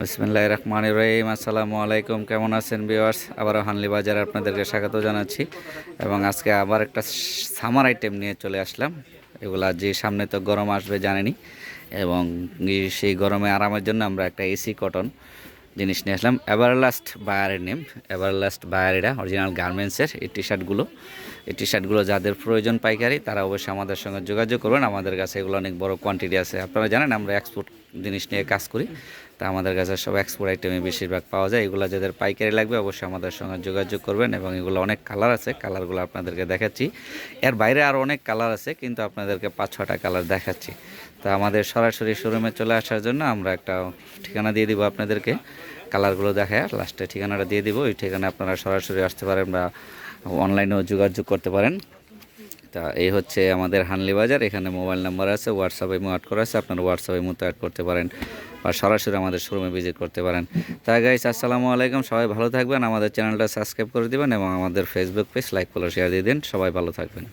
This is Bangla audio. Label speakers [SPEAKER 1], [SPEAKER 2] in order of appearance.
[SPEAKER 1] বিসমিল্লাহ রহমান রহিম। আসসালামু আলাইকুম কেমন আছেন বিওয়ার্স আবারও হানলি বাজারে আপনাদেরকে স্বাগত জানাচ্ছি। এবং আজকে আবার একটা সামার আইটেম নিয়ে চলে আসলাম। এগুলা যে সামনে তো গরম আসবে জানেনি এবং সেই গরমে আরামের জন্য আমরা একটা এসি কটন জিনিস নিয়ে আসলাম। এভারলাস্ট বায়ারের নেম। এভারলাস্ট বায়ার এটা অরিজিনাল গার্মেন্টসের এই টি শার্টগুলো এই টি শার্টগুলো যাদের প্রয়োজন পাইকারি, তারা অবশ্যই আমাদের সঙ্গে যোগাযোগ করবেন। আমাদের কাছে এগুলো অনেক বড় কোয়ান্টিটি আছে। আপনারা জানেন আমরা এক্সপোর্ট জিনিস নিয়ে কাজ করি। তা আমাদের কাছে সব এক্সপোর্ট আইটেমে বেশিরভাগ পাওয়া যায়। এগুলো যাদের পাইকারি লাগবে অবশ্যই আমাদের সঙ্গে যোগাযোগ করবেন এবং এগুলো অনেক কালার আছে কালারগুলো আপনাদেরকে দেখাচ্ছি। এর বাইরে আরও অনেক কালার আছে, কিন্তু আপনাদেরকে পাঁচ ছটা কালার দেখাচ্ছি। তা আমাদের সরাসরি শোরুমে চলে আসার জন্য আমরা একটা ঠিকানা দিয়ে দিব আপনাদেরকে। কালারগুলো দেখায় লাস্টে ঠিকানাটা দিয়ে দিব। ওই ঠিকানায় আপনারা সরাসরি আসতে পারেন বা অনলাইনেও যোগাযোগ করতে পারেন। তা এই হচ্ছে আমাদের হানলি বাজার। এখানে মোবাইল নাম্বার আছে হোয়াটসঅ্যাপে অ্যাড করা আছে। আপনারা হোয়াটসঅ্যাপে মতো অ্যাড করতে পারেন বা সরাসরি আমাদের শোরুমে ভিজিট করতে পারেন। তাই গাইস আসসালামু আলাইকুম। সবাই ভালো থাকবেন। আমাদের চ্যানেলটা সাবস্ক্রাইব করে দেবেন এবং আমাদের Facebook page like follow share দিয়ে দিন। সবাই ভালো থাকবেন।